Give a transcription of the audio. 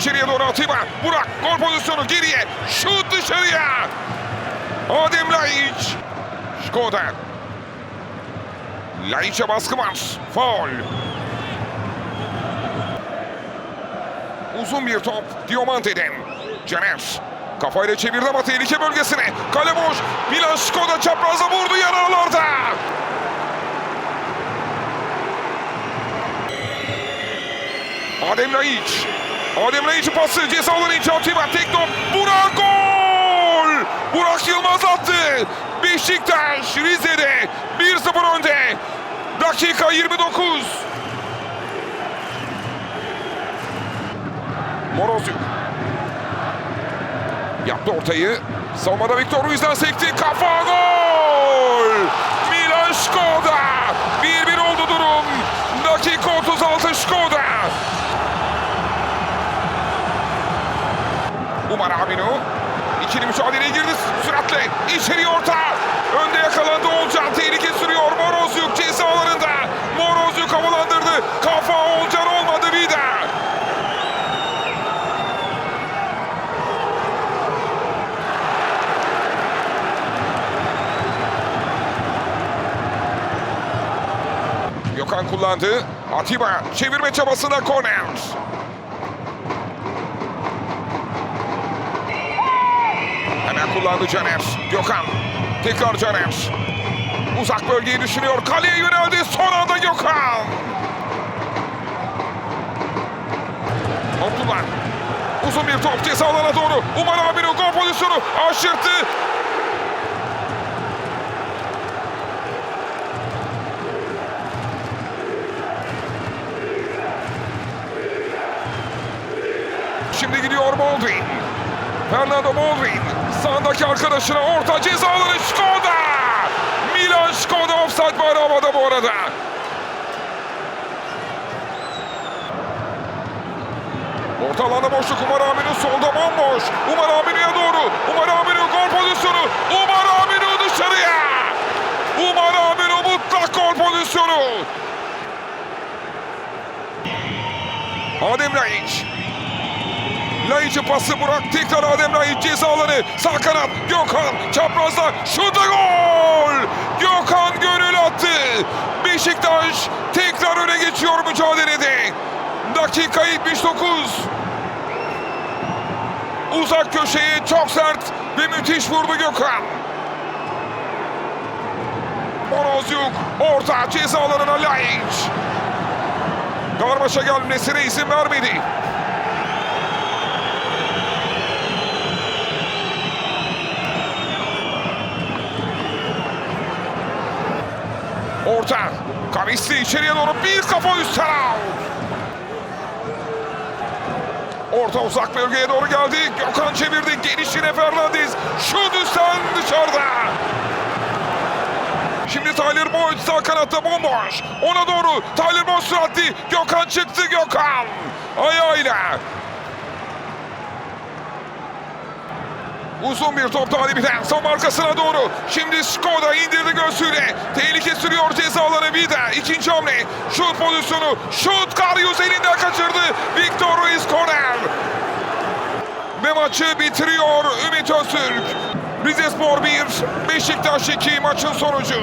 içeriye doğru Atiba. Burak gol pozisyonu geriye. Şut dışarıya. Adem Laiç. Şkoda. Laiç'e baskı var. Faul. Uzun bir top Diomante'den. Caner. Kafayla çevirdi ama tehlike bölgesine. Kale boş. Milan Şkoda çapraza vurdu yanarlarda. Adem Laiç. Adem Laiç'in pası ceza alanı içi Atiba. Tek top. Burak gol! Burak Yılmaz attı. Beşiktaş Rize'de 1-0 önde. Dakika 29. Morozuk. Yaptı ortayı. Savunmada Victor Ruiz'den sekti. Kafa gol! Milan Şkoda. 1-1 oldu durum. Dakika 36 Şkoda. Aminu. İkili mücadeleye girdi süratle. İçeri orta. Önde yakalandı Olcan. Tehlike sürüyor. Morozyuk ceza alanında. Morozyuk havalandırdı. Kafa Olcan olmadı Vida. Gökhan kullandı. Atiba çevirme çabasında korner. Kullandı Caner. Gökhan. Tekrar Caner. Uzak bölgeyi düşünüyor. Kaleye yöneldi. Son anda Gökhan. Abdullah. Uzun bir top ceza alana doğru. Umar abinin gol pozisyonu. Aşırttı. Şimdi gidiyor Baldwin. Fernando Baldwin. Sağındaki arkadaşına orta ceza alanı Şkoda. Milan Şkoda offside bayrağı havada bu arada. Orta alanda boşluk Umar Aminu solda bomboş. Umar Aminu'ya doğru. Umar Aminu gol pozisyonu. Umar Aminu dışarıya. Umar Aminu mutlak gol pozisyonu. Adem Laiç. Laiç'in pası Burak tekrar Adem Laiç ceza alanı. Sağ kanat Gökhan çaprazda şutu gol! Gökhan gönül attı. Beşiktaş tekrar öne geçiyor mücadelede. Dakika 79 uzak köşeye çok sert ve müthiş vurdu Gökhan. Morozyuk orta ceza alanına Laiç. Karmaşa gelmesine izin vermedi. Orta. Kavisli içeriye doğru bir kafa üstten out. Orta uzak bölgeye doğru geldi. Gökhan çevirdi. Gelişine Fernandez. Şut üstten dışarıda. Şimdi Tyler Boyd sağ kanatta bomboş. Ona doğru Tyler Boyd süratli. Gökhan çıktı Gökhan. Ayağıyla. Uzun bir top talibiden son arkasına doğru. Şimdi Skoda indirdi göğsüyle. Tehlike sürüyor ceza alanı Vida. İkinci hamle. Şut pozisyonu. Şut Karyus elinden kaçırdı. Victor Ruiz korner. Ve maçı bitiriyor Ümit Öztürk. Rize Spor 1, Beşiktaş 2 maçın sonucu.